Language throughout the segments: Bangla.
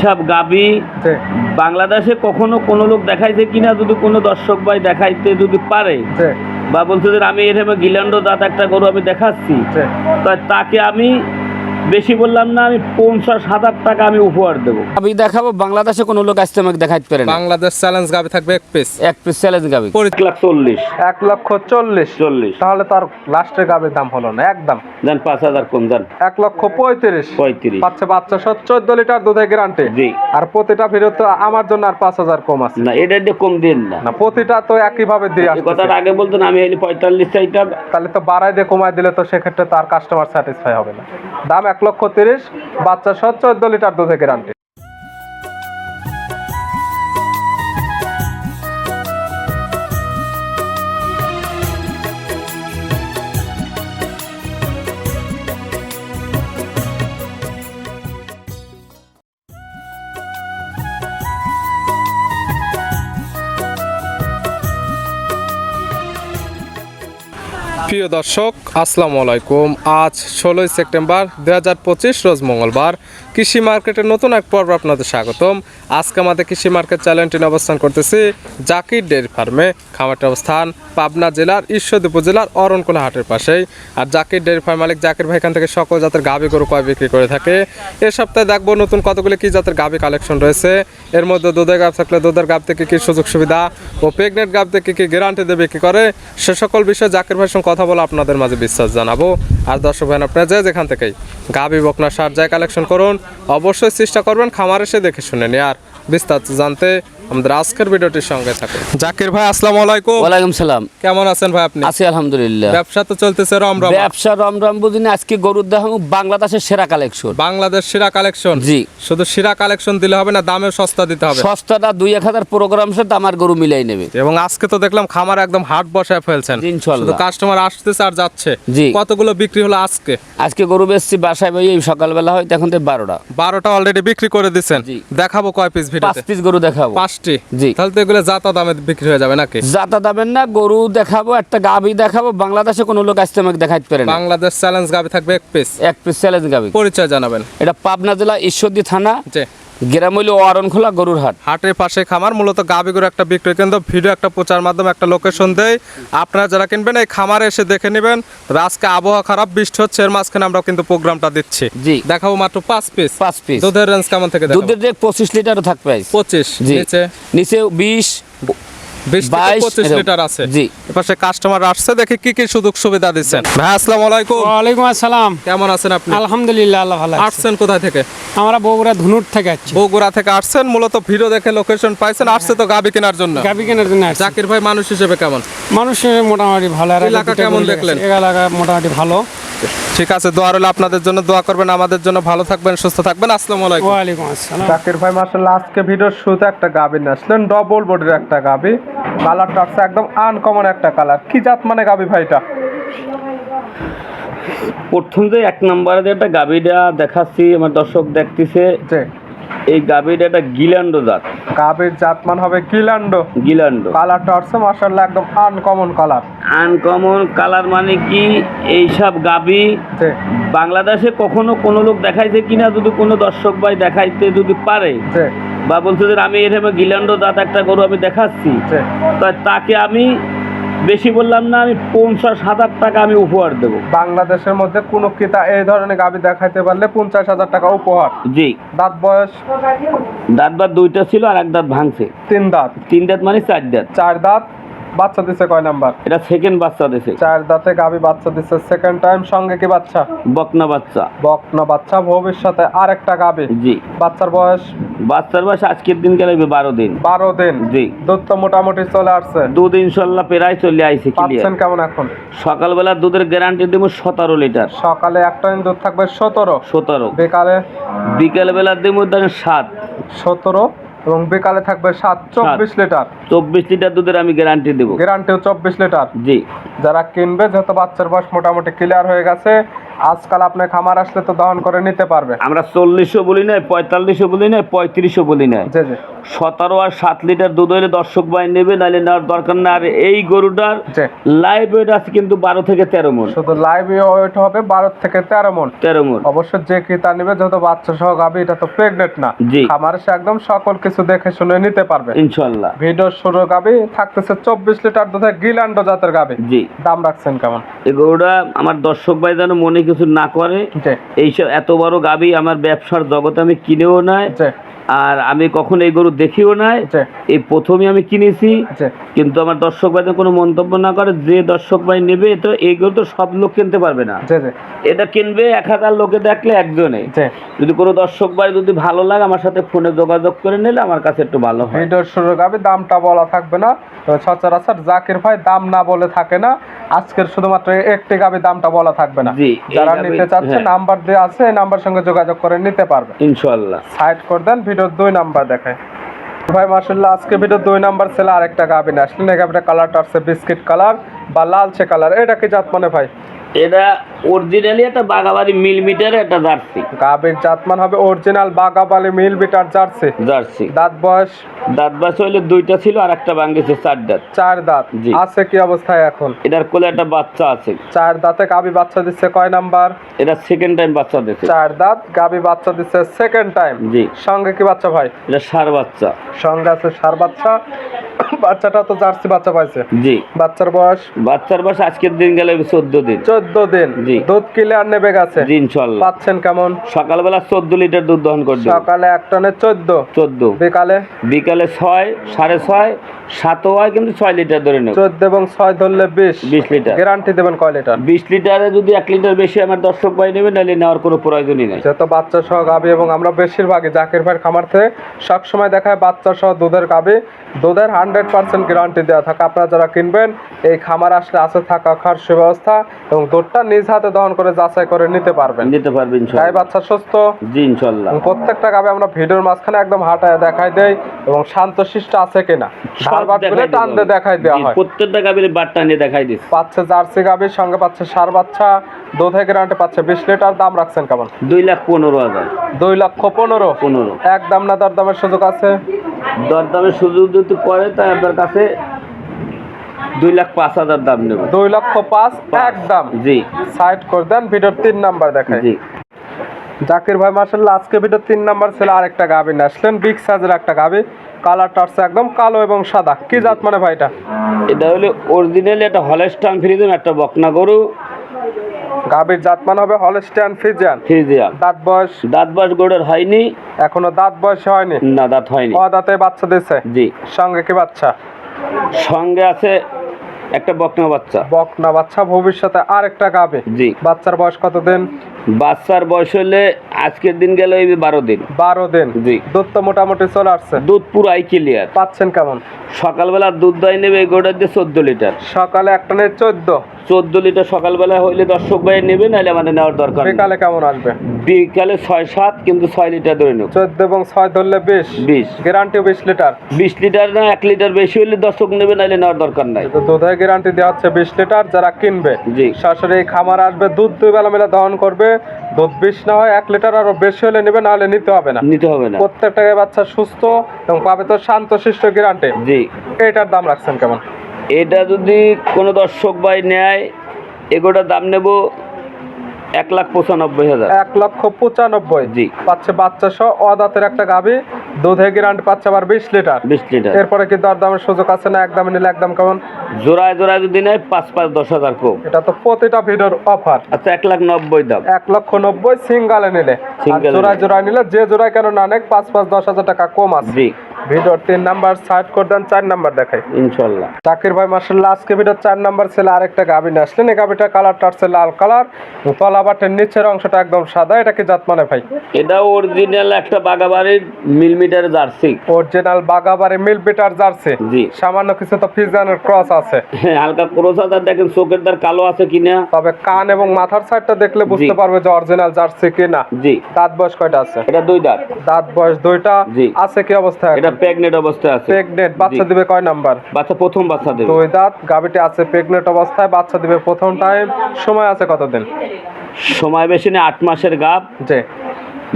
এইসব গাবি বাংলাদেশে কখনো কোনো লোক দেখাইছে কিনা যদি কোনো দর্শক ভাই দেখাইতে যদি পারে? বা বলছে যে আমি এরকম গিলান্ড দাঁত একটা গরু আমি দেখাচ্ছি। তাকে আমি বেশি বললাম না আমি পঞ্চাশ হাজার টাকা আমি উপহার দেবো। আমি দেখাবো বাংলাদেশে কোনো লোক আসতে আমাকে দেখাইতে পারে না। বাংলাদেশ চ্যালেঞ্জ গাবি থাকবে এক পিস এক পিস চ্যালেঞ্জ গাবি। এক লাখ চল্লিশ। এক লক্ষ চল্লিশ। চল্লিশ। তাহলে তার লাস্টের গাবির দাম হলো না একদম। দেন পাঁচ হাজার কম দেন। এক লক্ষ পঁয়ত্রিশ। পঁয়ত্রিশ। পাচ্ছে বাচ্চা সহ চোদ্দ লিটার দুধের গ্যারান্টি জি। আর প্রতিটা ভিডিও তো আমার জন্য আর পাঁচ হাজার কম আছে। না এটা দিয়ে কম দিন না। না প্রতিটা তো একই ভাবে দিয়ে আসছে কথাটা আগে বলতেন আমি হইলে পঁয়তাল্লিশ চাইতাম। তাহলে তো বাড়াই দিয়ে কমায় দিলে তো সেক্ষেত্রে তার কাস্টমার স্যাটিসফাই হবে না। দাম এক লক্ষ তিরিশ বাচ্চা সহ চোদ্দ লিটার দুধের গ্যারান্টি প্রিয় দর্শক আসসালামু আলাইকুম। আজ ষোলোই সেপ্টেম্বর দু হাজার পঁচিশ রোজ মঙ্গলবার। কৃষি মার্কেটের নতুন এক পর্ব আপনাদের স্বাগতম। আজকে আমাদের কৃষি মার্কেট চ্যানেলটি অবস্থান করতেছি জাকির ডেয়ারি ফার্মে। খামারটি অবস্থান পাবনা জেলার ঈশ্বরদী উপজেলার অরণকুলা হাটের পাশেই। আর জাকির ডেয়ারি ফার্ম মালিক জাকির ভাই এখান থেকে সকল জাতের গাভি গরু কয় বিক্রি করে থাকে। এ সপ্তাহে দেখব নতুন কতগুলি কি জাতের গাভি কালেকশন রয়েছে। এর মধ্যে দুধের গাভ থাকলে দুধের গাভ থেকে কি সুযোগ সুবিধা ও প্রেগনেন্ট গাভ থেকে কি গ্যারান্টি দেবে কি করে, সে সকল বিষয়ে জাকির ভাইয়ের সঙ্গে কথা বলে আপনাদের মাঝে বিশ্বাস জানাব। আর দর্শক ভাই আপনারা যে যেখান থেকেই গাভি বকনা সার যায় কালেকশন করুন, অবশ্যই চেষ্টা করবেন খামার এসে দেখে শুনে নিয়ে আর বিস্তারিত জানতে আমাদের আজকের ভিডিওটির সঙ্গে থাকুন। জাকির ভাই আসসালামু আলাইকুম। ওয়ালাইকুম সালাম। কেমন আছেন ভাই আপনি? আছি আলহামদুলিল্লাহ। ব্যবসা তো চলতেছে রমরম। ব্যবসা রমরম বুঝিনি আজকে গরুর দেখাবো বাংলাদেশের সেরা কালেকশন। বাংলাদেশ সেরা কালেকশন? জি। শুধু সেরা কালেকশন দিলে হবে না দামে সস্তা দিতে হবে। সস্তাটা দুই এক হাজার প্রোগ্রাম সাথে আমার গরু মিলাই নেবে। এবং আজকে তো দেখলাম খামার একদম হাট বসায় ফেলছেন। জি, ইনশাল্লাহ। শুধু কাস্টমার আসতেছে আর যাচ্ছে। জি। কতগুলো বিক্রি হলো আজকে? আজকে গরু বেচছি বাসায় ভাই এই সকালবেলা হয় তখন থেকে বারোটা। বারোটা অলরেডি বিক্রি করে দিচ্ছেন। জি। দেখাবো কয় পিস পাঁচ ভিডিওতে পিস গরু দেখাবো। পাঁচটি জি। তাহলে তো এগুলো যাতা দামে বিক্রি হয়ে যাবে নাকি? যাতা দামের না গরু দেখাবো একটা গাভী দেখাবো বাংলাদেশে কোনো লোক আসতে আমাকে দেখাইতে পারে না। বাংলাদেশ চ্যালেঞ্জ গাবি থাকবে এক পিস এক পিস চ্যালেঞ্জ গাভী। পরিচয় জানাবেন। এটা পাবনা জেলা ঈশ্বরদী থানা। গ্রামৈল অরণখোলা গরুর হাট হাটের পাশে খামার মূলত গাবিগুলো একটা বিক্রয় কেন্দ্র ভিডিও একটা প্রচার মাধ্যমে একটা লোকেশন দেয় আপনারা যারা কিনবেন এই খামারে এসে দেখে নেবেন। তবে আজকে আবহাওয়া খারাপ বৃষ্টি হচ্ছে এর মাঝখানে আমরা কিন্তু প্রোগ্রামটা দিচ্ছি। জি। দেখাবো মাত্র পাঁচ পিস পাঁচ পিস দুধের রেঞ্জ কেমন থেকে দুধের রেঞ্জ পঁচিশ লিটারও থাকবে পঁচিশ নিচে? নিচে বিশ বিশ থেকে বাইশ পঁচিশ এরকম। লিটার আছে। জি। এপাশে কাস্টমার আসছে দেখি কি কি সুযোগ সুবিধা দিচ্ছেন। ভাই আসসালামু আলাইকুম। ওয়ালাইকুম আসসালাম। কেমন আছেন আপনি? আলহামদুলিল্লাহ আল্লাহ ভালো আসছেন কোথায় থেকে? আমরা বগুড়া ধুনুর থেকে আসছি। বগুড়া থেকে আসছেন মূলত ভিডিও দেখে লোকেশন পাইছেন আসছে তো গাবি কেনার জন্য। গাবি কেনার জন্য জাকির ভাই মানুষ হিসেবে কেমন? মোটামুটি ভালো। এলাকা কেমন দেখলেন? এলাকা মোটামুটি ভালো। ঠিক আছে দোয়া রইল আপনাদের জন্য দোয়া করবেন আমাদের জন্য। ভালো থাকবেন সুস্থ থাকবেন আসসালামু আলাইকুম। ওয়ালাইকুম আসসালাম। জাকির ভাই মাশাআল্লাহ আজকে ভিডিওর শুরুতে একটা গাবি নিয়ে আসলেন ডবল বডির একটা গাবি। কালারটা আছে একদম আনকমন একটা কালার কি জাত মানে গাবি ভাইটা প্রথম যে এক নম্বরে যে একটা গাবিটা দেখাচ্ছি আমার দর্শক দেখতেছে এই গাভিটা একটা গিলান্ড জাত। গাবির জাত মান হবে গিলান্ড। কালারটা আছে মার্শাল্লাহ একদম আনকমন কালার আনকমন কালার মানে কি? এইসব গাভি যে বাংলাদেশে কখনো কোনো লোক দেখাইছে কিনা যদি কোনো দর্শক ভাই দেখাইতে যদি পারে? বা বলছে যে আমি এরকম গিলান্ড জাত একটা গরু আমি দেখাচ্ছি। যে তা তাকে আমি বেশি বললাম না আমি পঞ্চাশ হাজার টাকা আমি উপহার দেবো। বাংলাদেশের মধ্যে কোনো ক্রেতা এই ধরনের গাবি দেখাইতে পারলে পঞ্চাশ হাজার টাকা উপহার। জি। দাঁত বয়স? দাঁত বাদ দুইটা ছিল আর এক দাঁত ভাঙছে। তিন দাঁত। তিন দাঁত মানে চার দাঁত। চার দাঁত? বাচ্চা দিছে কয় নাম্বার? এটা সেকেন্ড বাচ্চা দিছে। চার দাঁতে গাবি বাচ্চা দিচ্ছে সেকেন্ড টাইম সঙ্গে কি বাচ্চা? বকনা বাচ্চা। বকনা বাচ্চা ভবিষ্যতে আরেকটা গাবি। জি। বাচ্চার বয়স? বাচ্চার বয়স আজকের দিন গেলে বারো দিন। বারো দিন। জি। দুধ তো মোটামুটি চলে আসছে। দুধ ইনশাল্লাহ প্রায় চলে আইছে পাচ্ছেন কেমন এখন? সকালবেলা দুধের গ্যারান্টি দেবো সতেরো লিটার। সকালে এক টাইম দুধ থাকবে সতেরো। সতেরো। বিকালে? বিকেলবেলা দেবো ধরেন সাত। সতেরো। এবং বেকালে থাকবে সাত চব্বিশ লিটার। চব্বিশ লিটার দুধের আমি গ্যারান্টি দেবো। গ্যারান্টিও চব্বিশ লিটার। জি। যারা কিনবে যত বাচ্চার বয়স মোটামুটি ক্লিয়ার হয়ে গেছে আজকাল আপনি খামার আসলে তো দহন করে নিতে পারবে। আমরা চল্লিশও বলি নাই পঁয়তাল্লিশও বলি নাই পঁয়ত্রিশও বলি নাই। সতেরো আর সাত লিটার দুধ হলে দর্শক ভাই নেবে নাহলে নেওয়ার দরকার না আর এই গরুটার লাইভ ওয়েট আছে কিন্তু বারো থেকে তেরো মন। শুধু লাইভ ওয়েট হবে বারো থেকে তেরো মন। তেরো মন। অবশ্য যে ক্রেতা নিবে যত বাচ্চা সহ গাবি এটা তো প্রেগনেন্ট না। জি। খামার সে একদম সকল কিছু দেখে শুনে নিতে পারবে। ইনশাল্লাহ। ভিডিও শুরু গাবি থাকতেছে চব্বিশ লিটার দুধে গিলান্ডো জাতের গাবি। জি। দাম রাখছেন কেমন? এই গরুটা আমার দর্শক ভাই যেন মনে কিছু না করে এইসব এত বড় গাবি আমার ব্যবসার জগতে আমি কিনেও নাই আর আমি কখনো এই গরু দেখিও নাই এই প্রথমে আমি কিনেছি কিন্তু আমার দর্শক ভাই কোনো মন্তব্য না করে যে দর্শক ভাই নেবে তো এই গরু তো সব লোক কিনতে পারবে না। এটা কিনবে এক হাজার লোকে দেখলে একজনে। যদি কোনো দর্শক ভাই যদি ভালো লাগে আমার সাথে ফোনে যোগাযোগ করে নিলে আমার কাছে একটু ভালো হয়। শুরু গাবি দামটা বলা থাকবে না সচরাচর জাকির ভাই দাম না বলে থাকে না আজকের শুধুমাত্র একটি গাবি দামটা বলা থাকবে না। যারা নিতে চাচ্ছে হ্যাঁ। নাম্বার দেওয়া আছে এই নাম্বার সঙ্গে যোগাযোগ করে নিতে পারবে। ইনশাল্লাহ সাইড করে দেন ভিডিওর দুই নাম্বার দেখায়। ভাই মার্শাল্লাহ আজকে ভিডিও দুই নাম্বার ছেলে আরেকটা গাবি না আসলে গাবিটা কালারটা আসছে বিস্কিট কালার বা লালচে কালার এটা কি জাত মানে ভাই? এটা অরিজিনালি একটা বাগাবাড়ি মিল মিটারে একটা জার্সি। গাবির জাতমান হবে অরিজিনাল বাগাবালি মিল বিটার জার্সি। জার্সি। দাঁত বয়স দাঁত বাস হইলে দুইটা ছিল আর একটা ভাঙ্গেছে চার দাঁত। চার দাঁত। জি। আছে কি অবস্থায় এখন? এটার কোলে একটা বাচ্চা আছে। চার দাঁতে গাবি বাচ্চা দিচ্ছে কয় নাম্বার? এটা সেকেন্ড টাইম বাচ্চা দিচ্ছে চার দাঁত গাবি বাচ্চা দিচ্ছে সেকেন্ড টাইম জি। সঙ্গে কি বাচ্চা ভাই? এটা সার বাচ্চা। সঙ্গে আছে সার বাচ্চা। বাচ্চাটা তো জার্সি বাচ্চা পাইছে। জি। বাচ্চার বয়স? বাচ্চার বয়স আজকের দিন গেলে চোদ্দ দিন। চোদ্দ দিন। জি। দুধ আর নেবে গেছে? জি ইনশাল্লাহ পাচ্ছেন কেমন? সকালবেলা চোদ্দ লিটার দুধ দহন করছে সকালে এক টনে চোদ্দ। চোদ্দ। বিকালে? বিকালে ছয় সাড়ে ছয় সাতও হয় কিন্তু ছয় লিটার ধরে নেব। চোদ্দ এবং ছয় ধরলে বিশ। বিশ লিটার। গ্যারান্টি দেবেন কয় লিটার? বিশ লিটারে যদি এক লিটার বেশি আমার দর্শক ভাই নেবে নাহলে নেওয়ার কোনো প্রয়োজনই নেই। যেহেতু বাচ্চা সহ গাবি এবং আমরা বেশিরভাগই জাকির ভাইয়ের খামার থেকে সবসময় দেখায় বাচ্চা সহ দুধের গাবি। দুধের হান্ড্রেড পার্সেন্ট গ্যারান্টি দেওয়া থাকে। আপনারা যারা কিনবেন এই খামার আসলে আছে থাকা খাওয়ার সুব্যবস্থা এবং দুধটা নিজ হাতে দহন করে যাচাই করে নিতে পারবেন। নিতে পারবে গায়ে ইনশাল্লাহ বাচ্চা সুস্থ? জি ইনশাল্লাহ। প্রত্যেকটা গাবে আমরা ভিডিওর মাঝখানে একদম হাঁটায় দেখাই দেই এবং শান্তশিষ্ট আছে কিনা। সব ধারবাট করে টানতে দেখাই দেওয়া হয়। প্রত্যেকটা গাবির বাটটা নিয়ে দেখাই দিস। পাচ্ছে জার্সি গাবির সঙ্গে পাচ্ছে সার বাচ্চা দুধে গ্যারান্টি পাচ্ছে বিশ লিটার দাম রাখছেন কেমন? দুই লাখ পনেরো হাজার। দুই লক্ষ পনেরো? পনেরো। একদম না দর সুযোগ আছে? দরদামের সুযোগ যদি পড়ে তাই আপনার কাছে দুই লাখ পাঁচ হাজার দাম নেব। দুই লক্ষ পাঁচ একদম। জি। সাইড করে দেন ভিডিওর তিন নাম্বার দেখায় জি। জাকির ভাই মার্শাল্লাহ আজকে ভিডিওর তিন নাম্বার ছিল আরেকটা গাবি নিয়ে আসলেন বিগ সাইজের একটা গাবি কালারটা হচ্ছে একদম কালো এবং সাদা। কি জাত মানে ভাইটা এটা? হলো অরিজিনালি একটা হলেস্টান ফ্রিজম একটা বকনা গরু। গাবির জাত মানে হবে হলস্টিয়ান ফিজিয়ান ফ্রিজিয়াম দাঁত বয়স? দাঁত বয়স গরুর হয়নি। এখনও দাঁত বয়স হয়নি? না দাঁত হয়নি। ও দাঁতে বাচ্চা দিছে? জি। সঙ্গে কি বাচ্চা? সঙ্গে আছে একটা বকনা বাচ্চা। বকনা বাচ্চা ভবিষ্যতে আরেকটা গাবে জি। বাচ্চার বয়স কতদিন? বাচ্চার বয়স হলে আজকের দিন গেল এই বারো দিন। বারো দিন? জি। দুধ তো মোটামুটি চলে আসছে। দুধ পুরাই ক্লিয়ার পাচ্ছেন কেমন? সকালবেলা দুধ দই নেবে এই গরুটার দিয়ে চোদ্দ লিটার। সকালে একটা নেই চোদ্দ। চোদ্দ লিটার সকালবেলা হইলে দর্শক ভাই নেবে নাহলে আমাদের নেওয়ার দরকার। বিকালে কেমন আসবে? বিকালে ছয় সাত কিন্তু ছয় লিটার ধরে নেব। চোদ্দ এবং ছয় ধরলে বিশ। বিশ। গ্যারান্টি বিশ লিটার। বিশ লিটার না এক লিটার বেশি হলে দর্শক নেবে নাহলে নেওয়ার দরকার নাই। তো দুধের গ্যারান্টি দেওয়া হচ্ছে বিশ লিটার যারা কিনবে জি। সরাসরি খামার আসবে দুধ দুই বেলা মিলে দহন করবে বিশ না হয় এক লিটার আরও বেশি হলে নেবে নাহলে নিতে হবে না। নিতে হবে না। প্রত্যেকটা বাচ্চা সুস্থ এবং পাবে তো শান্ত শিষ্ট গ্যারান্টি জি। এটার দাম রাখছেন কেমন? এটা যদি কোনো দর্শক ভাই নেয় এগোটা দাম নেব এক লাখ পঁচানব্বই হাজার। এক লক্ষ পঁচানব্বই। জি। পাচ্ছে বাচ্চা সহ অদাতের একটা গাবি দুধে গ্যারান্টি পাচ্ছে আবার বিশ লিটার। বিশ লিটার। এরপরে কি দর দামের সুযোগ আছে না? একদমে নিলে একদম কেমন? জোড়ায় জোড়ায় যদি নেয় পাঁচ পাঁচ দশ হাজার কম। এটা তো প্রতিটা ভিডিওর অফার। আচ্ছা এক লাখ নব্বই দাম। এক লক্ষ নব্বই সিঙ্গালে নিলে। এ জোড়ায়। জোড়ায় নিলে যে জোড়ায় কেন না নেক পাঁচ পাঁচ দশ হাজার টাকা কম আছে। জি। ভিডিওর তিন নাম্বার সাইড করে দেন চার নাম্বার দেখাই। ইনশাল্লাহ। চাকির ভাই মার্শাল্লাহ আজকে ভিডিওর চার নাম্বার ছেলে আরেকটা গাভি নিয়ে আসলেন। এই গাভিটার কালারটা হচ্ছে লাল কালার। তলা বাটের নিচের অংশটা একদম সাদা। এটা কি জাত মানে ভাই? এটা অরিজিনাল একটা বাগাবাড়ির মিলমিটার জার্সি। অরিজিনাল বাগাবাড়ি মিল বিটার জার্সি। জি। সামান্য কিছু তো ফিজানের ক্রস আছে। হ্যাঁ হালকা ক্রোস হাজার দেখেন চোখের তার কালো আছে কিনা। তবে কান এবং মাথার সাইডটা দেখলে বুঝতে পারবে যে অরিজিনাল জার্সি কিনা। জি। দাঁত বয়স কয়টা আছে? এটা দুই দাঁত। দাঁত বয়স দুইটা। আছে কি অবস্থা এটা প্রেগনেন্ট অবস্থায় আছে। প্রেগনেন্ট বাচ্চা দিবে কয় নাম্বার? বাচ্চা প্রথম বাচ্চা দেবে। দুই দাঁত গাবিটি আছে প্রেগনেন্ট অবস্থায় বাচ্চা দিবে প্রথম টাইম সময় আছে কতদিন? সময় বেশি নেই আট মাসের গাপ জি।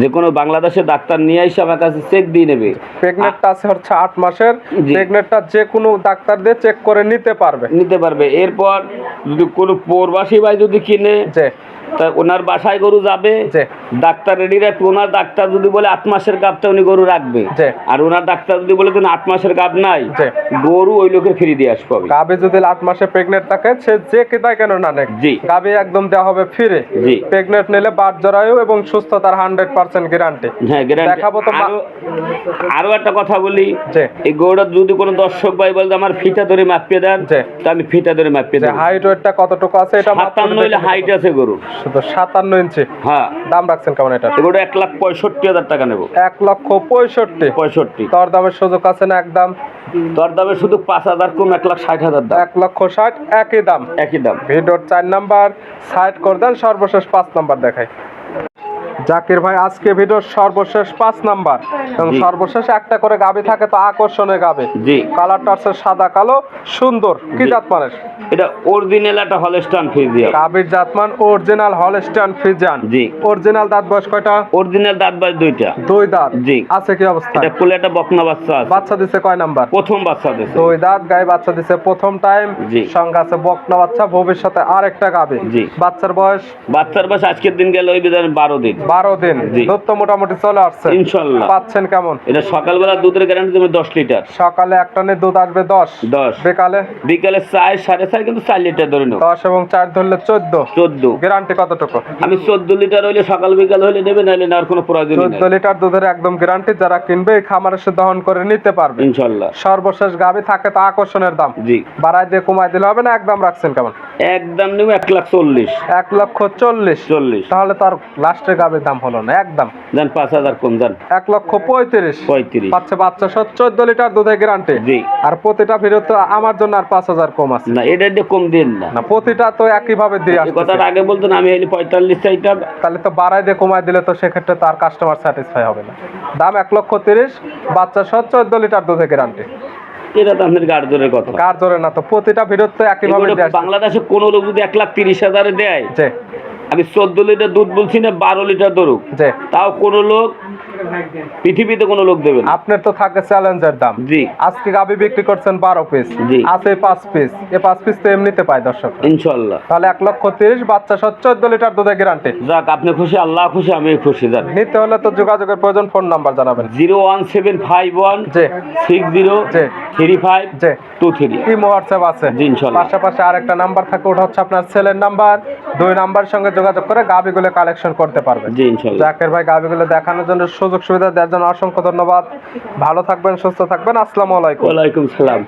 যে কোনো বাংলাদেশের ডাক্তার নিয়ে এসে আমার কাছে চেক দিয়ে নেবে। প্রেগনেন্টটা আছে হচ্ছে আট মাসের। প্রেগনেন্টটা যে কোনো ডাক্তার দিয়ে চেক করে নিতে পারবে। নিতে পারবে। এরপর যদি কোনো প্রবাসী ভাই যদি কিনে তা ওনার বাসায় গরু যাবে ডাক্তার রেডি রাখবে ওনার ডাক্তার যদি বলে আট মাসের গাবটা উনি গরু রাখবে। আর ওনার ডাক্তার যদি বলে দেন আট মাসের গাব নাই গরু ওই লোকের ফিরিয়ে দিয়ে আসবে গাবে যদি আট মাসে প্রেগনেন্ট থাকে সে যে কেদায় কেন না নেক। জি। গাবে একদম দেওয়া হবে ফিরে। জি। প্রেগনেন্ট নিলে বাদ জরায়ু এবং সুস্থতার হান্ড্রেড পার্সেন্ট গ্যারান্টি হ্যাঁ guarantee। দেখাবো তো আরও একটা কথা বলি। এই গরুটা যদি কোনো দর্শক ভাই বলে আমার ফিতা ধরে মাপিয়ে দেন। তা আমি ফিতা ধরে মাপিয়ে দেন হাইট ওয়েটটা কতটুকু আছে এটা সাতান্ন হাইট আছে গরু হবে। শুধু সাতান্ন ইঞ্চি। হ্যাঁ। দাম রাখছেন কেমন এটা? এগুলো এক লাখ পঁয়ষট্টি হাজার টাকা নেব। এক লক্ষ পঁয়ষট্টি। পঁয়ষট্টি। তোর দামের সুযোগ আছে না একদম তোর দামে শুধু পাঁচ হাজার কম এক লাখ ষাট হাজার দাম। এক লক্ষ ষাট একই দাম। একই দাম। ভিডিওর চার নাম্বার সাইড করে দেন সর্বশেষ পাঁচ নাম্বার দেখাই। জাকির ভাই আজকে ভিডিওর সর্বশেষ পাঁচ নাম্বার। এবং সর্বশেষ একটা করে গাবি থাকে তো আকর্ষণীয় গাবে। জি। কালারটা আছে সাদা কালো সুন্দর। কি। জাত মানের? এটা অরিজিনাল একটা হলস্টান ফিজিয়া গাবির জাতমান অরিজিনাল হলস্টান ফ্রিজান জি। অরিজিনাল দাঁত বয়স কয়টা? অরিজিনাল দাঁত বয়স দুইটা। দুই দাঁত। জি। আছে কি অবস্থা? এটা কোলে একটা বকনা বাচ্চা আছে। বাচ্চা দিছে কয় নাম্বার? প্রথম বাচ্চা দিছে। দুই দাঁত গায়ে বাচ্চা দিছে প্রথম টাইম জি। সঙ্গে আছে বকনা বাচ্চা ভবিষ্যতে আরেকটা গাবে। জি। বাচ্চার বয়স? বাচ্চার বয়স আজকের দিন গেল ওই বিধান বারো দিন। বারো দিন। দুধ তো মোটামুটি চলে আসছে। ইনশাল্লাহ। পাচ্ছেন কেমন? এটা সকালবেলা দুধের গ্যারান্টি দেবে দশ লিটার। সকালে এক টনে দুধ আসবে দশ। দশ। বিকালে? বিকালে চার সাড়ে চার কিন্তু চার লিটার ধরে নেব দশ এবং চার ধরলে চোদ্দ। চোদ্দ। গ্যারান্টি কতটুকু? আমি চোদ্দ লিটার হইলে সকাল বিকাল হইলে নেবে নাহলে নেওয়ার কোনো প্রয়োজন চোদ্দ লিটার দুধের একদম গ্যারান্টি যারা কিনবে এই খামারে সে দহন করে নিতে পারবে। ইনশাল্লাহ। সর্বশেষ গাবি থাকে তো আকর্ষণের দাম। জি। বাড়াই দিয়ে কমাই দিলে হবে না একদম রাখছেন কেমন? একদম নেব এক লাখ চল্লিশ। এক লক্ষ চল্লিশ। চল্লিশ। তাহলে তার লাস্টের গাবির দাম হলো না একদম। যান পাঁচ হাজার কম যান এক লক্ষ পঁয়ত্রিশ। পঁয়ত্রিশ। পাচ্ছে বাচ্চা সহ চোদ্দ লিটার দুধের গ্যারান্টি জি। আর প্রতিটা ভিডিও তো আমার জন্য আর পাঁচ হাজার কম আছে। না এটা দিয়ে কম দিন না। না প্রতিটা তো একই ভাবে দিয়ে আসছে কথাটা আগে বলতেন আমি হইলে পঁয়তাল্লিশ চাইতাম। তাহলে তো বাড়াই দিয়ে কমাই দিলে তো সেক্ষেত্রে তার কাস্টমার স্যাটিসফাই হবে না। দাম এক লক্ষ তিরিশ বাচ্চা সহ চোদ্দ লিটার দুধের গ্যারান্টি এটা তো আপনার গার্জনের কথা। ধরে না তো প্রতিটা ভিডিও তো একই ভাবে এগুলো দিয়ে আসছে। বাংলাদেশে কোনো লোক যদি এক লাখ তিরিশ হাজারে দেয় আমি চোদ্দ লিটার দুধ বলছি না বারো লিটার ধরুক। তাও কোনো লোক পৃথিবীতে কোনো লোক দেবে না। আপনার তো থাকে চ্যালেঞ্জের দাম। জি। আজকে গাবি বিক্রি করছেন বারো পিস জি। আছে পাঁচ পিস এ পাঁচ পিস তো এমনিতে পায় দর্শক। ইনশাল্লাহ তাহলে এক লক্ষ তিরিশ বাচ্চা সহ চোদ্দ লিটার দুধের গ্যারান্টি যাক আপনি খুশি আল্লাহ খুশি আমি খুশি যান নিতে হলে তো যোগাযোগের প্রয়োজন ফোন নাম্বার জানাবেন। Zero one seven five one যে সিক্স জিরো জি। থ্রি ফাইভ যে টু থ্রি। কি হোয়াটসঅ্যাপ আছে। জি, ইনশাল্লাহ। পাশাপাশি আরেকটা নাম্বার থাকে ওটা হচ্ছে আপনার ছেলের নাম্বার। দুই নাম্বার সঙ্গে যোগাযোগ করে গাবিগুলো কালেকশন করতে পারবেন। জি ইনশাল্লাহ জাকের ভাই গাবিগুলো দেখানোর জন্য সুযোগ সুবিধা দেওয়ার জন্য অসংখ্য ধন্যবাদ। ভালো থাকবেন সুস্থ থাকবেন। আসসালামু আলাইকুম। ওয়ালাইকুম সালাম।